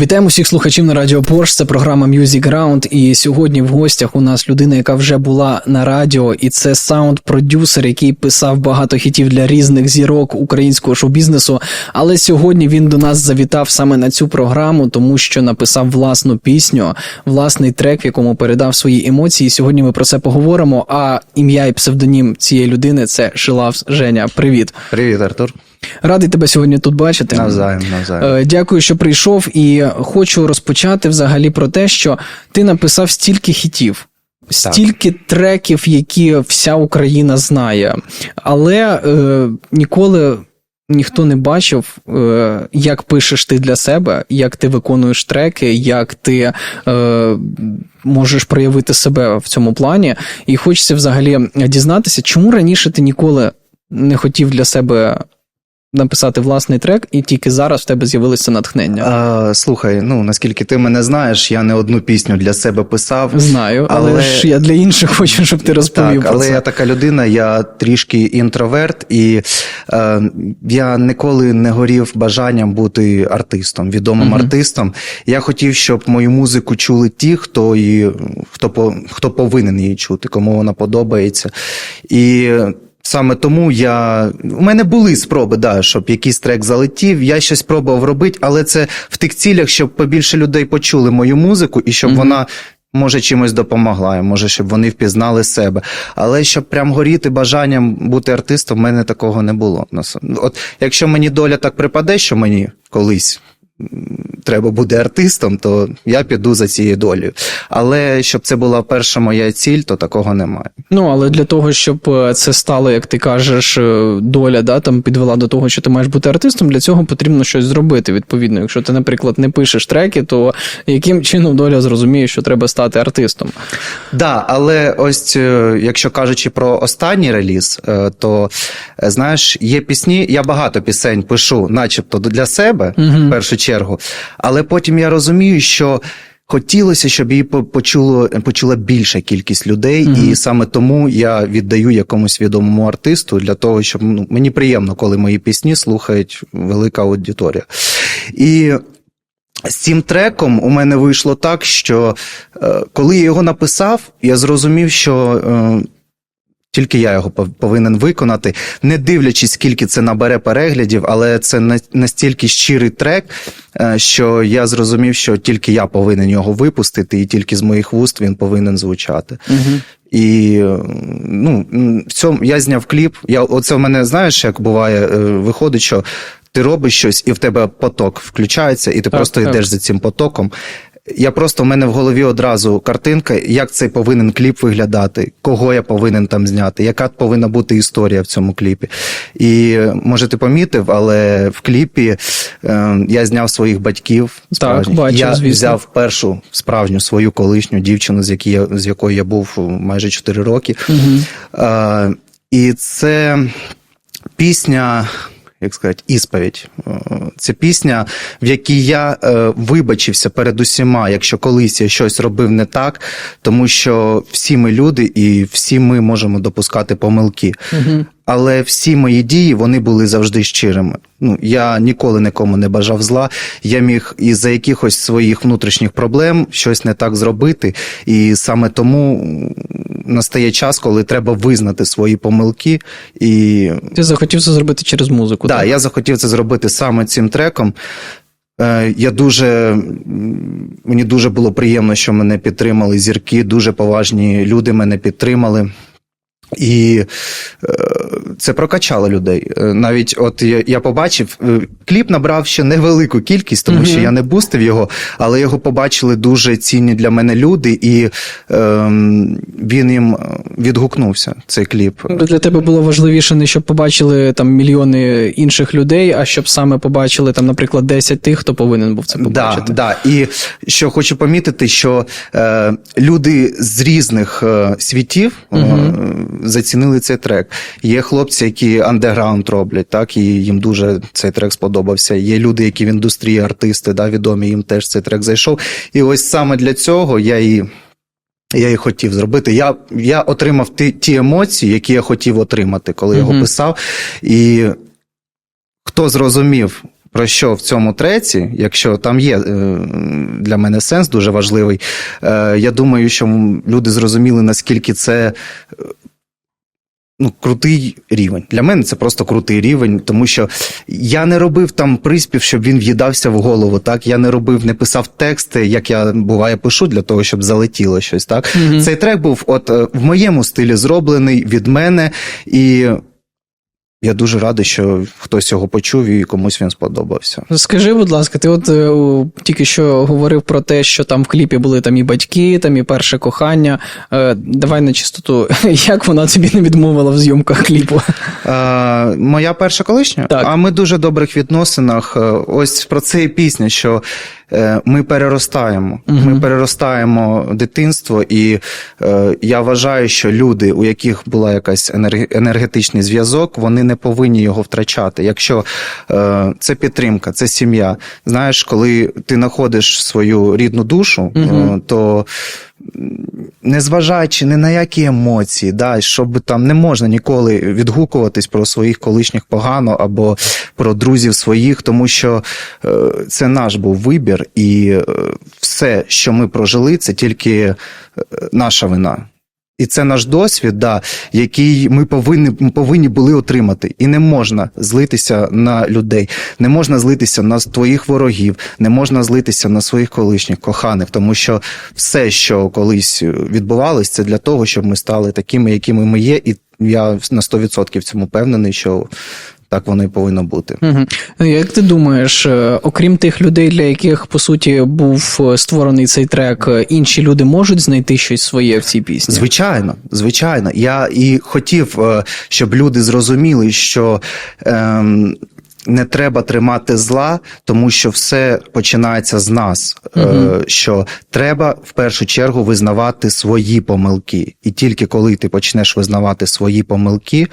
Вітаємо всіх слухачів на Радіо Порш. Це програма Music Ground. І сьогодні в гостях у нас людина, яка вже була на радіо, і це саунд-продюсер, який писав багато хітів для різних зірок українського шоу-бізнесу. Але сьогодні він до нас завітав саме на цю програму, тому що написав власну пісню, власний трек, в якому передав свої емоції. Сьогодні ми про це поговоримо. А ім'я і псевдонім цієї людини це Шилавс Женя. Привіт, Привіт, Артур. Радий тебе сьогодні тут бачити. Навзаєм, навзаєм. Е, Дякую, що прийшов, і хочу розпочати взагалі про те, що ти написав стільки хітів. Стільки треків, які вся Україна знає, але е, ніколи ніхто не бачив, е, як пишеш ти для себе, як ти виконуєш треки, як ти е, можеш проявити себе в цьому плані. І хочеться взагалі дізнатися, чому раніше ти ніколи не хотів для себе написати власний трек, і тільки зараз в тебе з'явилося натхнення. А, слухай, ну наскільки ти мене знаєш, я не одну пісню для себе писав. Знаю, але, але- ж я для інших хочу, щоб ти розповів Так, про але це. я така людина, я трішки інтроверт, і е, я ніколи не горів бажанням бути артистом, відомим Мгм. артистом. Я хотів, щоб мою музику чули ті, хто її, хто, по- хто повинен її чути, кому вона подобається. І Саме тому я. У мене були спроби, да, щоб якийсь трек залетів. Я щось пробував робити, але це в тих цілях, щоб побільше людей почули мою музику і щоб Мгм. вона може чимось допомогла, може, щоб вони впізнали себе. Але щоб прям горіти бажанням бути артистом, в мене такого не було. От якщо мені доля так припаде, що мені колись. Треба буде артистом, то я піду за цією долею. Але щоб це була перша моя ціль, то такого немає. Ну, але для того, щоб е, це стало, як ти кажеш, е, доля да, там підвела до того, що ти маєш бути артистом, для цього потрібно щось зробити. Відповідно, якщо ти, наприклад, не пишеш треки, то яким чином доля зрозуміє, що треба стати артистом? Да, але ось е, якщо кажучи про останній реліз, то знаєш, є пісні, я багато пісень пишу, начебто для себе в першу чергу, але потім я розумію, що. Хотілося, щоб її почуло, почула більша кількість людей, Мгм. і саме тому я віддаю якомусь відомому артисту для того, щоб ну, мені приємно, коли мої пісні слухають велика аудиторія. І з цим треком у мене вийшло так, що е, коли я його написав, я зрозумів, що е, тільки я його пов- повинен виконати, не дивлячись, скільки це набере переглядів, але це настільки щирий трек, е, що я зрозумів, що тільки я повинен його випустити, і тільки з моїх вуст він повинен звучати. Угу. І ну, в цьому я зняв кліп. Я, оце в мене, знаєш, як буває, е, виходить, що ти робиш щось, і в тебе поток включається, і ти Так, просто так. йдеш за цим потоком. Я просто в мене в голові одразу картинка, як цей повинен кліп виглядати, кого я повинен там зняти, яка повинна бути історія в цьому кліпі. І може ти помітив, але в кліпі е, я зняв своїх батьків. справжніх. бачив, я звісно. взяв першу справжню свою колишню дівчину, з, які я, з якою я був майже 4 роки. Угу. Е, і це пісня. Як сказати, ісповідь. Е, Це пісня, в якій я е, вибачився перед усіма, якщо колись я щось робив не так, тому що всі ми люди і всі ми можемо допускати помилки. Угу. Але всі мої дії вони були завжди щирими. Ну я ніколи нікому не бажав зла. Я міг із-за якихось своїх внутрішніх проблем щось не так зробити. І саме тому настає час, коли треба визнати свої помилки. І Ти захотів це зробити через музику. да, так? я захотів це зробити саме цим треком. Е, Я дуже мені дуже було приємно, що мене підтримали зірки, дуже поважні люди мене підтримали. І е, це прокачало людей. Е, Навіть от я, побачив, е, кліп набрав ще невелику кількість, тому що я не бустив його, але його побачили дуже цінні для мене люди, і е, він їм відгукнувся, цей кліп. Для тебе було важливіше не щоб побачили там мільйони інших людей, а щоб саме побачили там, наприклад, 10 тих, хто повинен був це побачити. Да, да. І що хочу помітити, що е, люди з різних е, світів Мгм. Зацінили цей трек. Є хлопці, які андеграунд роблять, так, і їм дуже цей трек сподобався. Є люди, які в індустрії артисти, да, відомі, їм теж цей трек зайшов. І ось саме для цього я і. Я і хотів зробити. Я, я отримав ті, ті емоції, які я хотів отримати, коли Мгм. його писав. І хто зрозумів Про що в цьому треці, якщо там є е, для мене сенс дуже важливий, е, я думаю, що люди зрозуміли, наскільки це ну, крутий рівень. Для мене це просто крутий рівень, тому що я не робив там приспів, щоб він в'їдався в голову. Так, я не робив, не писав тексти, як я буває пишу, для того, щоб залетіло щось. Так, Мгм. цей трек був от е, в моєму стилі зроблений від мене, і я дуже радий, що хтось його почув і комусь він сподобався. Скажи, будь ласка, ти от е, тільки що говорив про те, що там в кліпі були там і батьки, там і перше кохання. Е, давай на чистоту, як вона тобі не відмовила в зйомках кліпу? Е, моя перша колишня, Так. а ми дуже добрих відносинах. Е, Ось про це і пісня, що ми переростаємо. Угу. Ми переростаємо дитинство, і е, я вважаю, що люди, у яких була якась енерг- енергетичний зв'язок, вони не повинні його втрачати. Якщо е, це підтримка, це сім'я. Знаєш, коли ти знаходиш свою рідну душу, е, то незважаючи ні на які емоції, да, щоб там не можна ніколи відгукуватись про своїх колишніх погано або про друзів своїх, тому що е, це наш був вибір, і е, все, що ми прожили, це тільки е, наша вина. І це наш досвід, да, який ми повинні, повинні були отримати. І не можна злитися на людей, не можна злитися на твоїх ворогів, не можна злитися на своїх колишніх коханих, тому що все, що колись відбувалось, це для того, щоб ми стали такими, якими ми є, і я на 100% в цьому впевнений, що так воно і повинно бути. Угу. Як ти думаєш, е, окрім тих людей, для яких по суті був е, створений цей трек, е, інші люди можуть знайти щось своє в цій пісні? Звичайно, звичайно. Я і хотів, щоб люди зрозуміли, що. Ем, не треба тримати зла, тому що все починається з нас. Мгм. що треба в першу чергу визнавати свої помилки. І тільки коли ти почнеш визнавати свої помилки,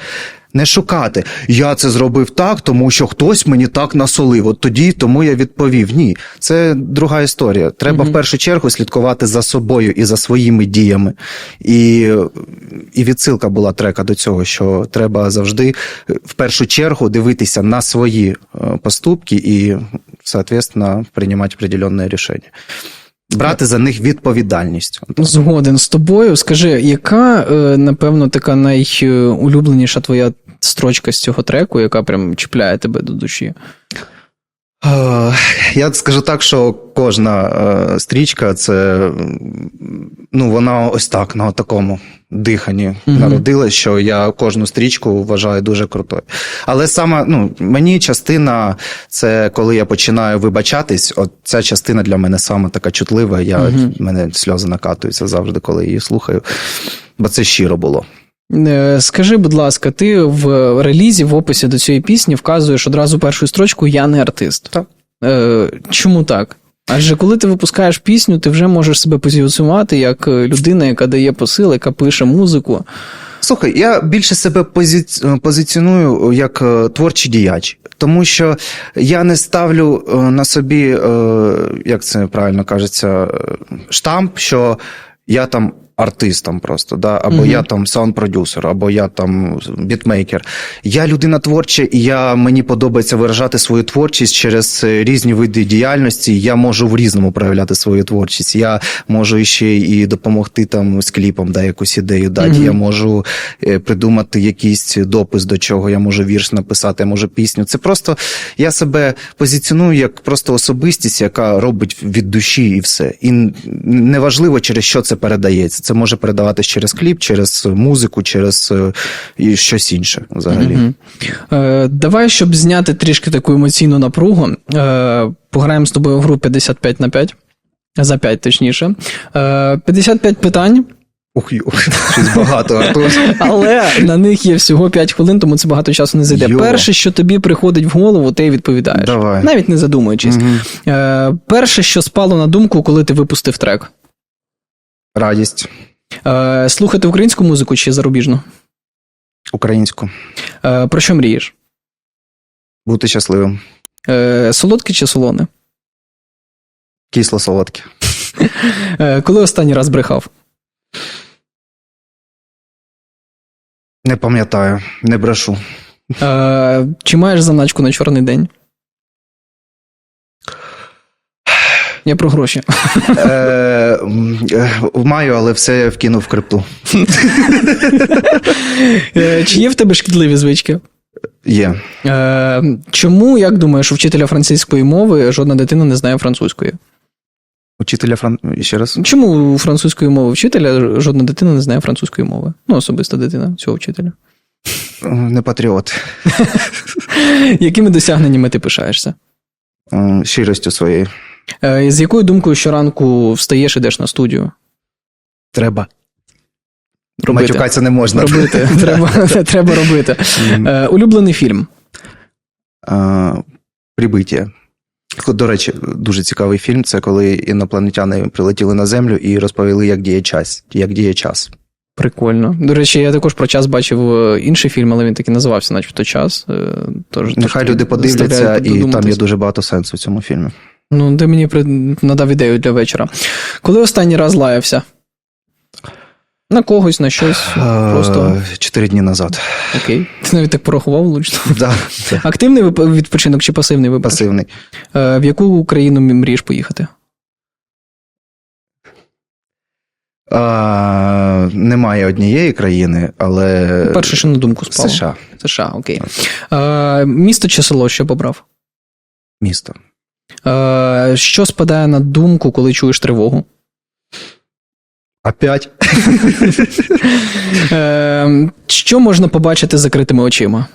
не шукати. Я це зробив так, тому що хтось мені так насолив. От тоді тому я відповів. Ні, це друга історія. Треба Мгм. в першу чергу слідкувати за собою і за своїми діями. І, і відсилка була трека до цього, що треба завжди е, в першу чергу дивитися на свої е, поступки і, соответственно, приймати определенне рішення. Брати за них відповідальність. Згоден з тобою. Скажи, яка, е, напевно, така найулюбленіша твоя строчка з цього треку, яка прям чіпляє тебе до душі? Е, Я скажу так, що кожна е, стрічка це ну, вона ось так, на такому диханні Мгм. народилась, що я кожну стрічку вважаю дуже крутою. Але саме ну, мені частина, це коли я починаю вибачатись, от ця частина для мене саме така чутлива. Я, в мене сльози накатуються завжди, коли її слухаю. Бо це щиро було. Е, Скажи, будь ласка, ти в релізі в описі до цієї пісні вказуєш одразу першу строчку Я не артист. Так. Е, чому так? Адже коли ти випускаєш пісню, ти вже можеш себе позиціонувати як е, людина, яка дає посил, яка пише музику. Слухай, я більше себе позиці... позиціоную як творчий діяч, тому що я не ставлю на собі, як це правильно кажеться, штамп, що я там артистом просто, да, або Мгм. я там саунд-продюсер, або я там бітмейкер. Я людина творча, і я, мені подобається виражати свою творчість через е, різні види діяльності. Я можу в різному проявляти свою творчість. Я можу ще і допомогти там з кліпом, да, якусь ідею дати. Мгм. Я можу е, придумати якийсь допис до чого, я можу вірш написати, я можу пісню. Це просто я себе позиціоную як просто особистість, яка робить від душі і все. І неважливо, через що це передається. Це може передаватись через кліп, через музику, через е, і щось інше взагалі. Мгм. Е, давай, щоб зняти трішки таку емоційну напругу, е, пограємо з тобою в гру 55 на 5. За 5, точніше. Е, 55 питань, Ух, щось багато, Артур. але на них є всього 5 хвилин, тому це багато часу не зайде. Йо. Перше, що тобі приходить в голову, ти відповідаєш. Давай. Навіть не задумуючись. Е, перше, що спало на думку, коли ти випустив трек. Радість Е, слухати українську музику чи зарубіжну? українську. Е, про що мрієш? Бути щасливим. Е, солодке чи солоне? Кисло солодке. Е, коли останній раз брехав? Не пам'ятаю, не брешу. Е, чи маєш заначку на чорний день? Я про гроші. Е, е, маю, але все вкинув в крипту. Е, Чи є в тебе шкідливі звички? Є. Е, Чому, як думаєш, у вчителя французької мови жодна дитина не знає французької? Учителя фран... Ще раз. Чому у французької мови вчителя жодна дитина не знає французької мови? Ну, особиста дитина цього вчителя. Не патріот. Якими досягненнями ти пишаєшся? Щиростю своєю. Е, З якою думкою щоранку встаєш, ідеш на студію? Треба. Робити. Матюкатися не можна. Робити. Треба, треба робити. Е, улюблений фільм. Прибиття. До речі, дуже цікавий фільм. Це коли інопланетяни прилетіли на землю і розповіли, як діє час. Як діє час. Прикольно. До речі, я також про час бачив е, інший фільм, але він так і називався, начебто час. Тож, Нехай люди подивляться, і там є дуже багато сенсу в цьому фільмі. Ну, ти мені надав ідею для вечора. Коли останній раз лаявся? На когось, на щось. Просто Чотири дні назад. окей. Ти навіть так порахував лучно. Да, Активний відпочинок чи пасивний вибір? пасивний. Е, В яку країну мрієш поїхати? А, немає однієї країни, але Перше, що на думку спало. США. США, окей. Е, Місто чи село, що побрав? Місто. Е, Що спадає на думку, коли чуєш тривогу? Опять. Е, Що можна побачити з закритими очима?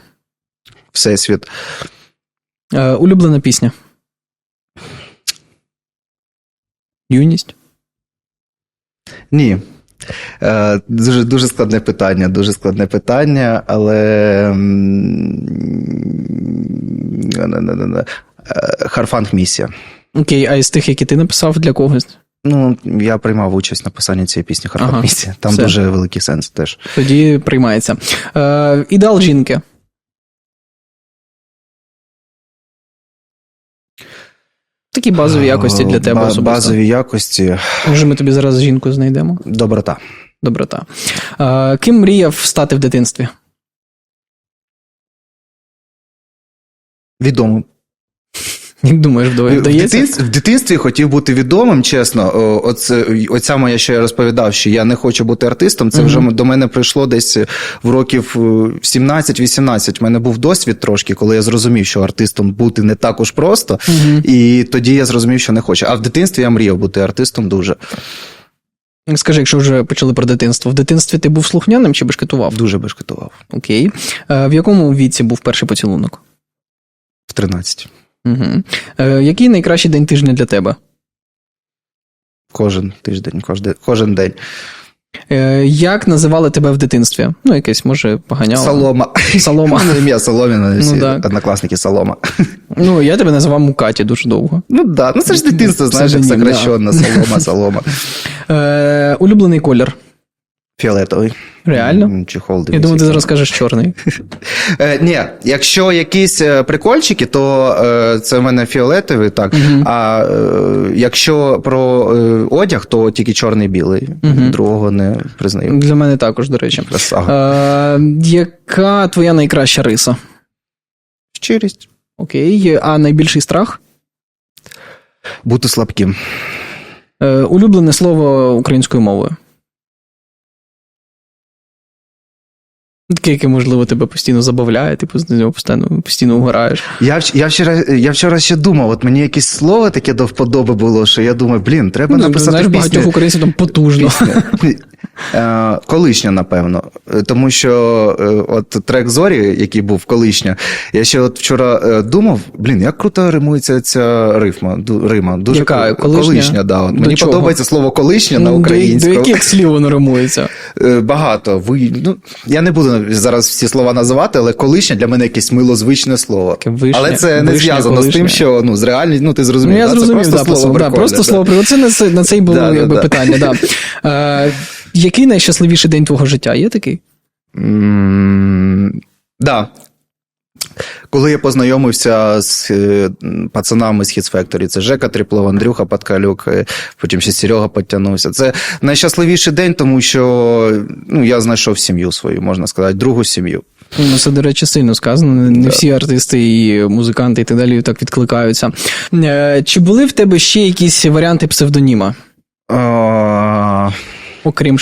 Всесвіт. Е, Улюблена пісня. Юність. Ні. Дуже, дуже складне питання, дуже складне питання, але. Е, Харфанг місія. Окей, а із тих, які ти написав для когось, Ну, я приймав участь в написанні цієї пісні Харфанг Ага, місія. Там все. дуже великий сенс теж. тоді приймається. Е, ідеал жінки. Такі базові якості для тебе Ба- особисто. Базові якості. Може, ми тобі зараз жінку знайдемо. Доброта. Доброта. Е, ким мріяв стати в дитинстві? Відомим. Як думаєш, В вдається? в дитинстві хотів бути відомим, чесно. Оце, оця моя, що я розповідав, що я не хочу бути артистом. Це вже до мене прийшло десь в років е, 17-18. У мене був досвід трошки, коли я зрозумів, що артистом бути не так уж просто. Мгм. І тоді я зрозумів, що не хочу. А в дитинстві я мріяв бути артистом дуже. Скажи, якщо вже почали про дитинство. В дитинстві ти був слухняним чи бешкетував? Дуже бешкетував. Окей. Е, в якому віці був перший поцілунок? В 13. Угу. Е, який найкращий день тижня для тебе? Кожен тиждень, кожен, кожен день. Е, як називали тебе в дитинстві? Ну, якесь, може, поганяло. Солома. Солома. У мене ім'я Соломіна, всі Ну, так. однокласники Солома. Ну, я тебе називав Мукаті дуже довго. Ну да, ну це ж дитинство, знаєш, як Псевдонім, сокращенно, Солома, Солома. Е, улюблений колір. Фіолетовий. Реально? М, Чехол Я думаю, ти зараз скажеш чорний. Е, ні, якщо якісь е, прикольчики, то е, це в мене фіолетовий, так. А якщо про одяг, то тільки чорний білий. Другого не признаю. Для мене також, до речі. Яка твоя найкраща риса? Щирість. Окей. А найбільший страх? Бути слабким. Улюблене слово українською мовою. Таке, яке, можливо, тебе постійно забавляє, типу з нього постійно, постійно угораєш. Я, я, вчора, я вчора ще думав, от мені якесь слово таке до вподоби було, що я думаю, блін, треба Ну, написати знаєш, пісню. багатьох українців там потужно. Е, Колишня, напевно. Е, Тому що е, от трек Зорі, який був колишня, я ще от вчора думав, блін, як круто римується ця рифма, рима. Дуже Яка? кру- Колишня? да. От До мені чого? подобається слово колишня на Ну, до- До яких слів воно римується? Багато. Ви, ну, я не буду зараз всі слова називати, але колишня для мене якесь милозвичне слово. Вишня, але це не вишня, зв'язано з тим, що ну, з реальністю, ну ти зрозумів. Ну, я да? зрозумів, це просто слово да, просто да. слово прикольне. Це на це, на це й було Да, да, якби, да. питання. Да. Е, який найщасливіший день твого життя? Є такий? Mm, Да. Коли я познайомився з е, пацанами з Hits Factory, це Жека Тріплов, Андрюха Подкалюк, е, потім ще Серега підтягнувся. Це найщасливіший день, тому що ну, я знайшов сім'ю свою, можна сказати, другу сім'ю. Ну, це, до речі, сильно сказано. Не всі артисти і музиканти і так далі так відкликаються. Е, Чи були в тебе ще якісь варіанти псевдоніма, окрім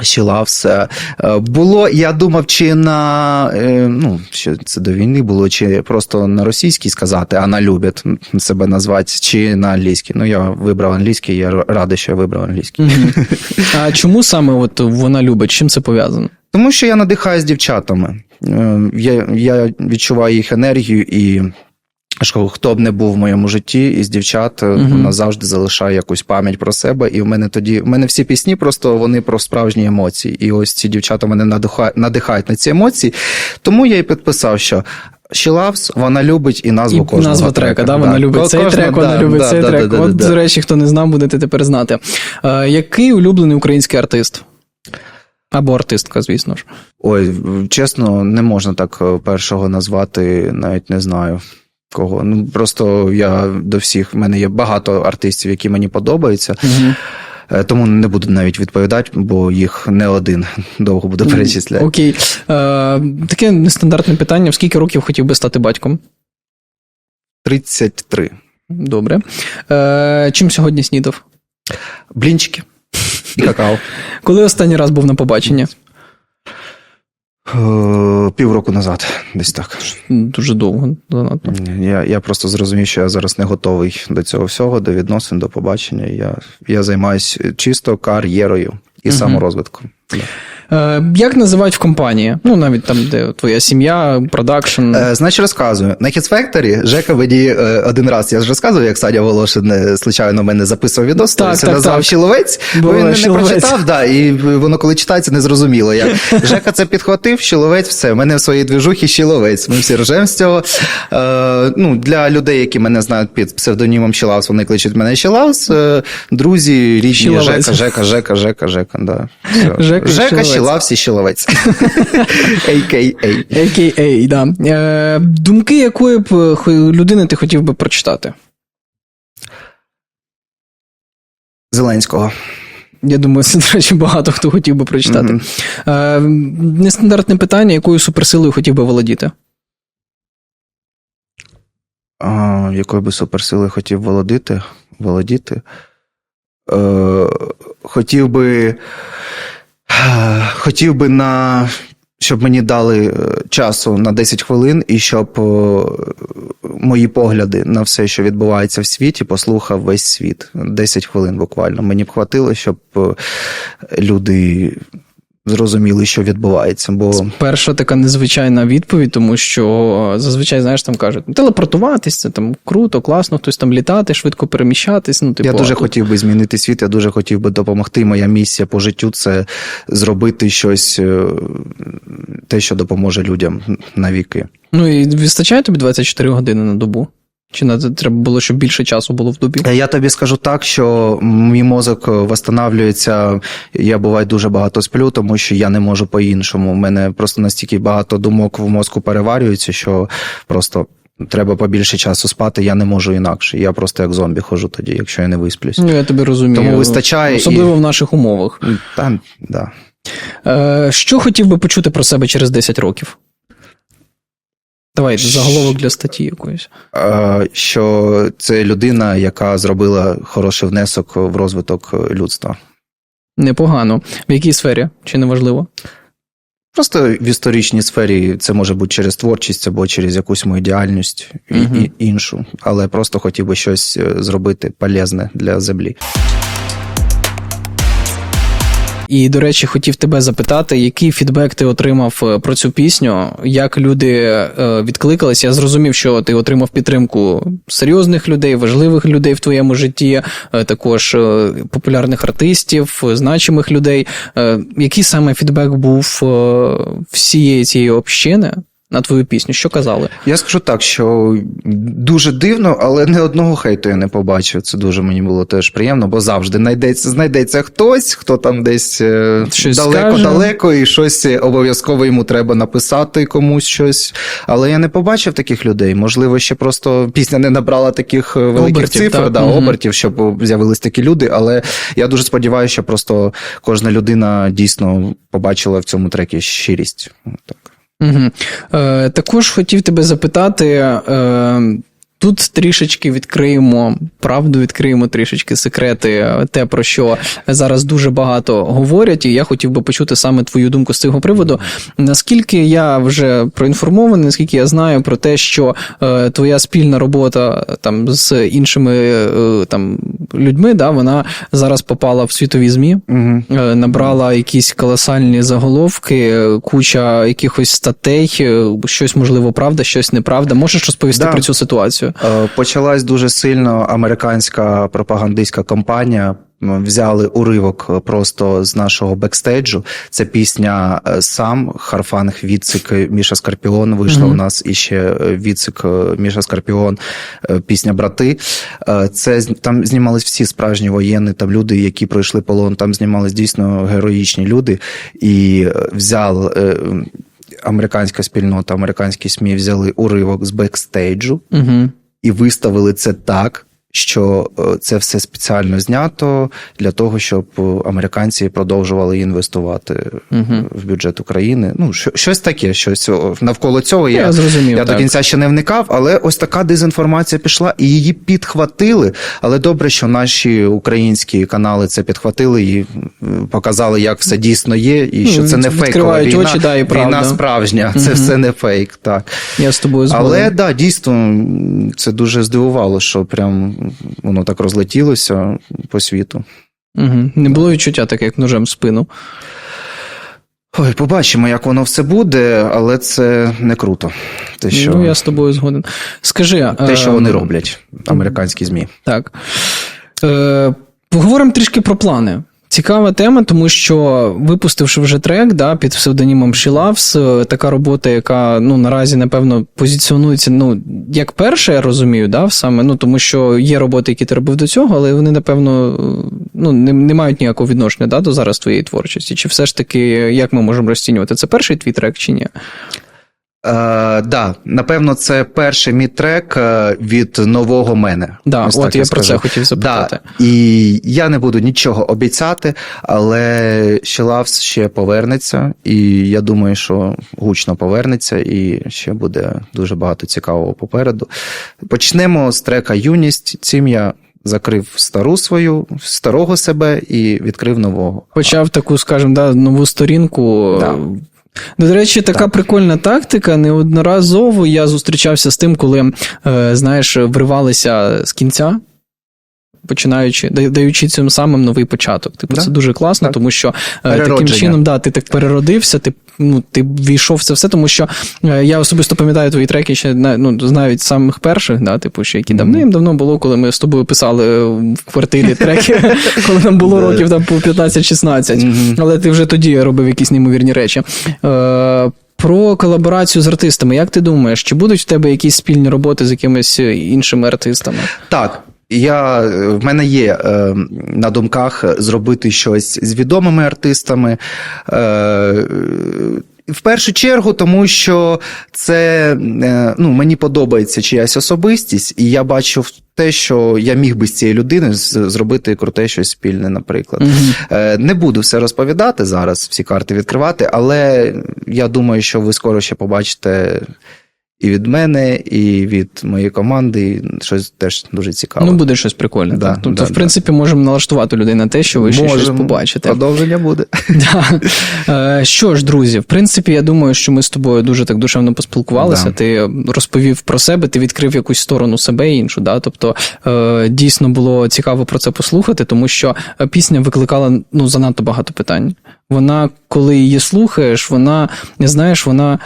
She Loves? Все. Е, Було, я думав, чи на е, ну, що це до війни було, чи просто на російській сказати, а на любять себе назвати, чи на англійській. Ну, я вибрав англійський, я радий, що я вибрав англійський. Мгм. А чому саме от вона любить? Чим це пов'язано? Тому що я надихаюсь дівчатами. Е, Я, я відчуваю їх енергію і. Хто б не був в моєму житті із дівчат, Мгм. вона завжди залишає якусь пам'ять про себе. І в мене тоді в мене всі пісні просто вони про справжні емоції. І ось ці дівчата мене надихають, надихають на ці емоції. Тому я і підписав, що She Loves, вона любить і назву І кожного назва трека, да? вона любить Ко- цей кожна- трек, вона любить да, цей да, трек. да, да, От, да. до речі, хто не знав, будете тепер знати. Е, який улюблений український артист? Або артистка, звісно ж. Ой, чесно, не можна так е, першого назвати, навіть не знаю кого. Ну просто я до всіх, в мене є багато артистів, які мені подобаються, Угу. тому не буду навіть відповідати, бо їх не один довго буду перечисляти. Окей. Е, таке нестандартне питання: в скільки років хотів би стати батьком? 33. Добре. Е, чим сьогодні снідав? Блінчики і какао. Коли останній раз був на побаченні? Е, Півроку назад, десь так. Дуже довго. Занадто. Я, я просто зрозумів, що я зараз не готовий до цього всього, до відносин, до побачення. Я, я займаюся чисто кар'єрою і угу. саморозвитком. Е, як називають в компанії? Ну, навіть там, де твоя сім'я, продакшн. Е, значить, розказую. На Hits Factory Жека мені е, один раз, я ж розказував, як Саня Волошин случайно мене записував відос, Так, це так, назвав так. Щіловець, бо він не прочитав, да, і воно коли читається, не зрозуміло. Як. Жека це підхватив, Щіловець, все. У мене в своїй движухі Щіловець. Ми всі ржемо з цього. Е, ну, для людей, які мене знають під псевдонімом Щілаус, вони кличуть мене Щілаус. Друзі, рідні, Жека, Жека, Жека, Жека, Жека. Да. Все. Жека, Жека, Щіловець. Щілавсь і Щіловець. AKA. AKA, да. Е, думки якої б е, людини ти хотів би прочитати? Зеленського. Я думаю, це, до речі, багато хто хотів би прочитати. Мгм. Е, нестандартне питання, якою суперсилою хотів би володіти? А, якою би суперсилою хотів володіти, володіти. Е, хотів би. Хотів би на. Щоб мені дали е, часу на 10 хвилин, і щоб е, мої погляди на все, що відбувається в світі, послухав весь світ. 10 хвилин буквально. Мені б хватило, щоб е, люди зрозуміли, що відбувається. Бо Перша така незвичайна відповідь, тому що е, зазвичай, знаєш, там кажуть, «Ну, телепортуватись, це там круто, класно, хтось там літати, швидко переміщатись. Ну, типу, Я дуже а тут- хотів би змінити світ, я дуже хотів би допомогти. Моя місія по життю це зробити щось, е, те, що допоможе людям навіки. Ну і вистачає тобі 24 години на добу? Чи на треба було, щоб більше часу було в добі? Е, Я тобі скажу так, що мій мозок восстанавлюється. Я буває дуже багато сплю, тому що я не можу по-іншому. У мене просто настільки багато думок в мозку переварюється, що просто. Треба побільше часу спати, я не можу інакше. Я просто як зомбі ходжу тоді, якщо я не висплюсь. Ну, я тебе розумію. Тому вистачає Особливо і- в наших умовах. Та, да. Е, що хотів би почути про себе через 10 років? Давай, заголовок для статті якоїсь. Що це людина, яка зробила хороший внесок в розвиток людства. Непогано. В якій сфері? Чи не важливо? Просто в історичній сфері це може бути через творчість або через якусь мою діяльність і іншу, але просто хотів би щось е, зробити полезне для землі. І, до речі, хотів тебе запитати, який фідбек ти отримав е, про цю пісню, як люди е, відкликались. Я зрозумів, що ти отримав підтримку серйозних людей, важливих людей в твоєму житті, е, також популярних артистів, значимих людей. Який саме фідбек був всієї цієї общини? На твою пісню? Що казали? Я скажу так, що дуже дивно, але не одного хейту я не побачив. Це дуже мені було теж приємно, бо завжди знайдеться, знайдеться хтось, хто там десь далеко-далеко, і щось обов'язково йому треба написати комусь щось. Але я не побачив таких людей. Можливо, ще просто пісня не набрала таких е, великих Обертів, цифр, так. да, Мгм. обертів, щоб з'явились такі люди. Але я дуже сподіваюся, що просто кожна людина дійсно побачила в цьому трекі щирість. Так. Угу. Е, також хотів тебе запитати. Е, Тут трішечки відкриємо правду, відкриємо трішечки секрети, те, про що зараз дуже багато говорять, і я хотів би почути саме твою думку з цього приводу. Наскільки я вже проінформований, наскільки я знаю про те, що е, твоя спільна робота е, там з іншими е, там людьми, да, вона зараз попала в світові змі, Угу. е, набрала якісь колосальні заголовки, е, куча якихось статей, е, щось можливо правда, щось неправда. Можеш розповісти Да. про цю ситуацію? Е, Почалась дуже сильно американська пропагандистська кампанія. Взяли уривок е, просто з нашого бекстейджу. Це пісня е, сам Харфанг Відцик е, Міша Скорпіон. Вийшла Мгм. у нас іще Відцик е, Міша Скорпіон, е, пісня Брати. Це там знімались всі справжні воєнні, там люди, які пройшли полон. Там знімались дійсно героїчні люди. І взяв американська спільнота, американські СМІ взяли уривок з бекстейджу Угу. І виставили це так, що е, це все спеціально знято для того, щоб е, американці продовжували інвестувати Угу. в бюджет України. Ну, що- щось таке, щось навколо цього. Я, Я, зрозумів. я до кінця ще не вникав, але ось така дезінформація пішла, і її підхватили. Але добре, що наші українські канали це підхватили і показали, як все дійсно є, і що Ну, це не фейкова війна. очі, да, і правда. війна справжня, це все не фейк. Так. Я з тобою згоден. Але да, дійсно, це дуже здивувало, що прям воно так розлетілося по світу. Угу. Не було відчуття таке, як ножем в спину. Ой, побачимо, як воно все буде, але це не круто. Те, що, Ну, я з тобою згоден. Скажи, те, що е, вони роблять, американські ЗМІ. Так. Е, поговоримо трішки про плани. Цікава тема, тому що випустивши вже трек да, під псевдонімом She Loves, е, така робота, яка ну, наразі, напевно, позиціонується ну, як перша, я розумію, да, саме, ну, тому що є роботи, які ти робив до цього, але вони, напевно, е, ну, не, не мають ніякого відношення да, до зараз твоєї творчості. Чи все ж таки, як ми можемо розцінювати? Це перший твій трек чи ні? Е, да, напевно, це перший мій трек е, від нового мене. Да, Ось от так я про це хотів запитати. Да, і я не буду нічого обіцяти, але Щелавс ще повернеться, і я думаю, що гучно повернеться, і ще буде дуже багато цікавого попереду. Почнемо з трека Юність. Цим я закрив стару свою, старого себе і відкрив нового. Почав таку, скажімо, да, нову сторінку. Да. Ну, До речі, така Так. прикольна тактика. Неодноразово я зустрічався з тим, коли, е, знаєш, вривалися з кінця. Починаючи, даючи цим самим новий початок. Типу, Да. це дуже класно, Так. тому що е, таким чином да, ти так переродився, ти, ну, ти війшов в це все, тому що е, я особисто пам'ятаю твої треки ще ну, навіть самих перших, да, типу, ще які давним-давно було, коли ми з тобою писали е, в квартирі треки, коли нам було років там по 15-16. Але ти вже тоді робив якісь неймовірні речі. Е, про колаборацію з артистами. Як ти думаєш, чи будуть в тебе якісь спільні роботи з якимись іншими артистами? Так. Я, е, в мене є е, на думках зробити щось з відомими артистами. Е, в першу чергу, тому що це е, ну, мені подобається чиясь особистість, і я бачу те, що я міг би з цією людиною зробити круте щось спільне, наприклад. Е, Не буду все розповідати зараз, всі карти відкривати, але я думаю, що ви скоро ще побачите і від мене, і від моєї команди щось теж дуже цікаве. Ну, буде щось прикольне. Да, так. Тобто, да, в да. принципі, можемо налаштувати людей на те, що ви ще щось побачите. Продовження буде. Да. Е, Що ж, друзі, в принципі, я думаю, що ми з тобою дуже так душевно поспілкувалися. Да. Ти розповів про себе, ти відкрив якусь сторону себе і іншу. Да? Тобто е, дійсно було цікаво про це послухати, тому що е, пісня викликала ну, занадто багато питань. Вона, коли її слухаєш, вона, не знаєш, вона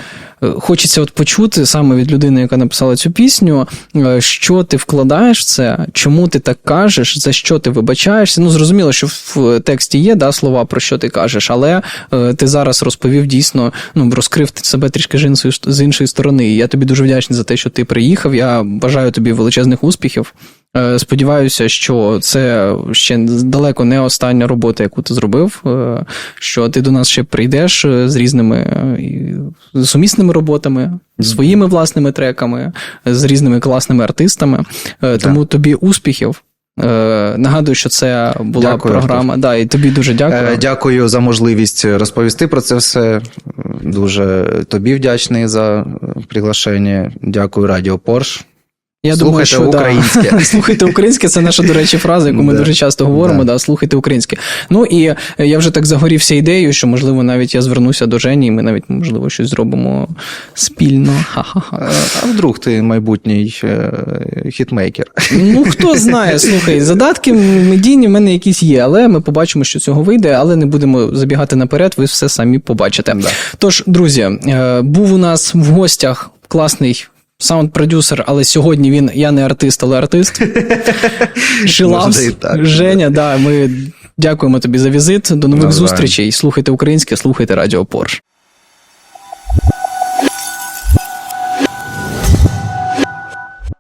Е, Хочеться от почути саме від людини, яка написала цю пісню, е, що ти вкладаєш в це, чому ти так кажеш, за що ти вибачаєшся. Ну, зрозуміло, що в тексті є да, слова, про що ти кажеш, але е, ти зараз розповів дійсно, ну, розкрив себе трішки з іншої сторони. І я тобі дуже вдячний за те, що ти приїхав. Я бажаю тобі величезних успіхів. Е, Сподіваюся, що це ще далеко не остання робота, яку ти зробив. е, Що ти до нас ще прийдеш е, з різними сумісними роботами, своїми власними треками, з різними класними артистами. Тому тобі успіхів. Нагадую, що це була Дякую, програма. Да, і тобі дуже дякую. Дякую за можливість розповісти про це все. Дуже тобі вдячний за приглашення. Дякую, Радіо Порш. Я Слухайте думаю, що українське. Да. слухайте українське, це наша, до речі, фраза, яку ми Да. дуже часто говоримо. Да. Да. слухайте українське. Ну і е, я вже так загорівся ідеєю, що можливо навіть я звернуся до Жені, і ми навіть можливо щось зробимо спільно. Ха-ха-ха. Е, А вдруг ти майбутній е, хітмейкер? Ну хто знає, слухай, задатки медійні в мене якісь є, але ми побачимо, що цього вийде, але не будемо забігати наперед. Ви все самі побачите. Да. Тож, друзі, був у нас в гостях класний. Саунд-продюсер, але сьогодні він я не артист, але артист. Шилавс. Женя, да, ми дякуємо тобі за візит. До нових зустрічей. Слухайте українське, слухайте Радіо Порш.